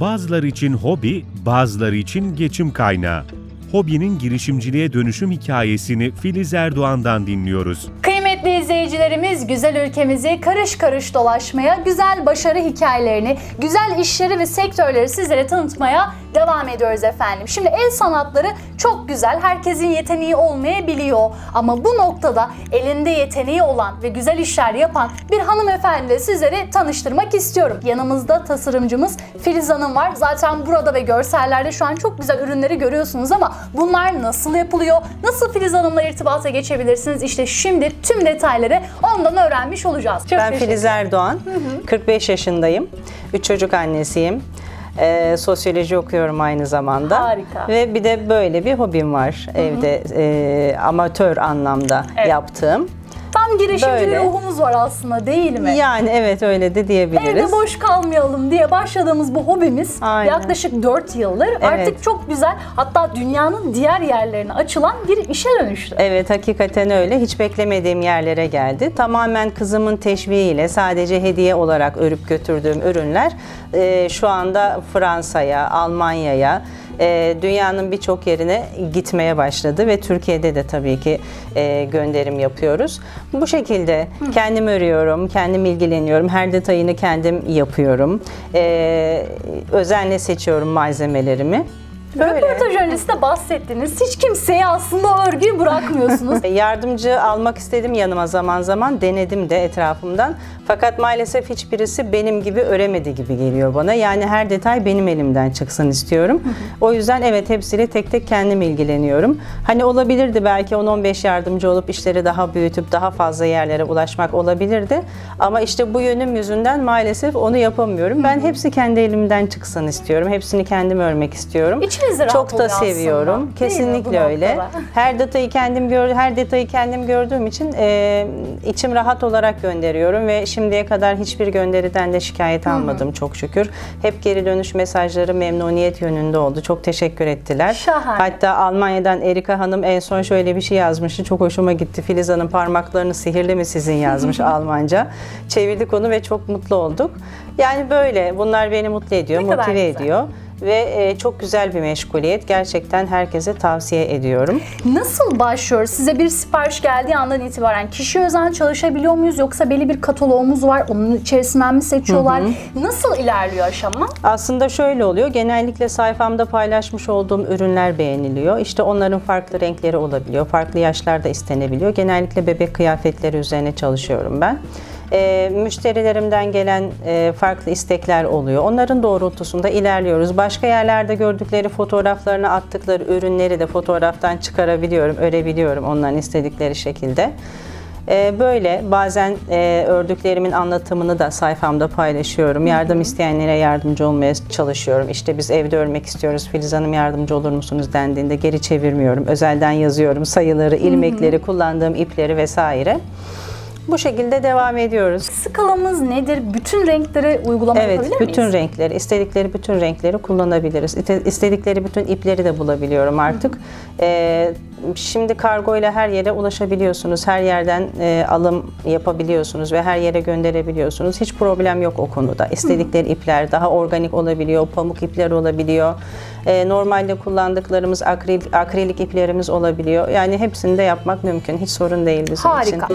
Bazıları için hobi, bazıları için geçim kaynağı. Hobinin girişimciliğe dönüşüm hikayesini Filiz Erdoğan'dan dinliyoruz. Kıymetli izleyicilerimiz güzel ülkemizi karış karış dolaşmaya, güzel başarı hikayelerini, güzel işleri ve sektörleri sizlere tanıtmaya devam ediyoruz efendim. Şimdi el sanatları çok güzel, herkesin yeteneği olmayabiliyor. Ama bu noktada elinde yeteneği olan ve güzel işler yapan bir hanımefendiyle sizlere tanıştırmak istiyorum. Yanımızda tasarımcımız Filiz Hanım var. Zaten burada ve görsellerde şu an çok güzel ürünleri görüyorsunuz ama bunlar nasıl yapılıyor? Nasıl Filiz Hanım'la irtibata geçebilirsiniz? İşte şimdi tüm detayları ondan öğrenmiş olacağız. Çok Ben Filiz Erdoğan, 45 yaşındayım. 3 çocuk annesiyim. Ee, sosyoloji okuyorum aynı zamanda. Harika. Ve bir de böyle bir hobim var evde e, amatör anlamda Evet. yaptığım. Tam girişimci Böyle. ruhumuz var aslında değil mi? Yani evet öyle de diyebiliriz. Evde boş kalmayalım diye başladığımız bu hobimiz Aynen. yaklaşık 4 yıldır artık çok güzel hatta dünyanın diğer yerlerine açılan bir işe dönüştü. Evet hakikaten öyle. Hiç beklemediğim yerlere geldi. Tamamen kızımın teşviğiyle sadece hediye olarak örüp götürdüğüm ürünler e, şu anda Fransa'ya, Almanya'ya, e, dünyanın birçok yerine gitmeye başladı ve Türkiye'de de tabii ki e, gönderim yapıyoruz. Bu şekilde kendim örüyorum, kendim ilgileniyorum. Her detayını kendim yapıyorum. E, özenle seçiyorum malzemelerimi. Röportaj öncesi de bahsettiniz. Hiç kimseye aslında örgüyü bırakmıyorsunuz. E, Yardımcı almak istedim yanıma zaman zaman denedim de etrafımdan. Fakat maalesef hiçbirisi benim gibi öremedi gibi geliyor bana. Yani her detay benim elimden çıksın istiyorum. O yüzden evet hepsiyle tek tek kendim ilgileniyorum. Hani olabilirdi belki 10-15 yardımcı olup işleri daha büyütüp daha fazla yerlere ulaşmak olabilirdi. Ama işte bu yönüm yüzünden maalesef onu yapamıyorum. Ben hepsi kendi elimden çıksın istiyorum. Hepsini kendim örmek istiyorum. İçiniz rahat Çok da oluyor aslında, seviyorum. değil mi bu Kesinlikle öyle. noktada? Her detayı kendim gör, her detayı kendim gördüğüm için e, içim rahat olarak gönderiyorum ve şimdiye kadar hiçbir gönderiden de şikayet almadım çok şükür. Hep geri dönüş mesajları memnuniyet yönünde oldu. Çok teşekkür ettiler. Şahane. Hatta Almanya'dan Erika Hanım en son şöyle bir şey yazmıştı. Çok hoşuma gitti. Filiz Hanım parmaklarını sihirli mi sizin yazmış Almanca. Çevirdik onu ve çok mutlu olduk. Yani böyle bunlar beni mutlu ediyor, Ne kadar motive güzel. ediyor ve e, çok güzel bir meşguliyet. Gerçekten herkese tavsiye ediyorum. Nasıl başlıyor? Size bir sipariş geldiği andan itibaren kişi özel çalışabiliyor muyuz yoksa belli bir kataloğumuz var onun içerisinden mi seçiyorlar? Nasıl ilerliyor aşama? Aslında şöyle oluyor. Genellikle sayfamda paylaşmış olduğum ürünler beğeniliyor. İşte onların farklı renkleri olabiliyor. Farklı yaşlarda istenebiliyor. Genellikle bebek kıyafetleri üzerine çalışıyorum ben. Ee, müşterilerimden gelen e, farklı istekler oluyor. Onların doğrultusunda ilerliyoruz. Başka yerlerde gördükleri fotoğraflarını attıkları ürünleri de fotoğraftan çıkarabiliyorum, örebiliyorum onların istedikleri şekilde. Ee, Böyle bazen e, ördüklerimin anlatımını da sayfamda paylaşıyorum. Yardım isteyenlere yardımcı olmaya çalışıyorum. İşte biz evde örmek istiyoruz. Filiz Hanım yardımcı olur musunuz dendiğinde geri çevirmiyorum. Özelden yazıyorum sayıları, ilmekleri, kullandığım ipleri vesaire. Bu şekilde devam ediyoruz. Skalamız nedir? Bütün renkleri uygulama Evet, yapabilir bütün miyiz? renkleri, istedikleri bütün renkleri kullanabiliriz. İstedikleri bütün ipleri de bulabiliyorum artık. Ee, şimdi kargo ile her yere ulaşabiliyorsunuz. Her yerden e, alım yapabiliyorsunuz ve her yere gönderebiliyorsunuz. Hiç problem yok o konuda. İstedikleri ipler daha organik olabiliyor, pamuk ipler olabiliyor. Ee, normalde kullandıklarımız akrilik, akrilik iplerimiz olabiliyor. Yani hepsini de yapmak mümkün. Hiç sorun değil bizim için. Harika.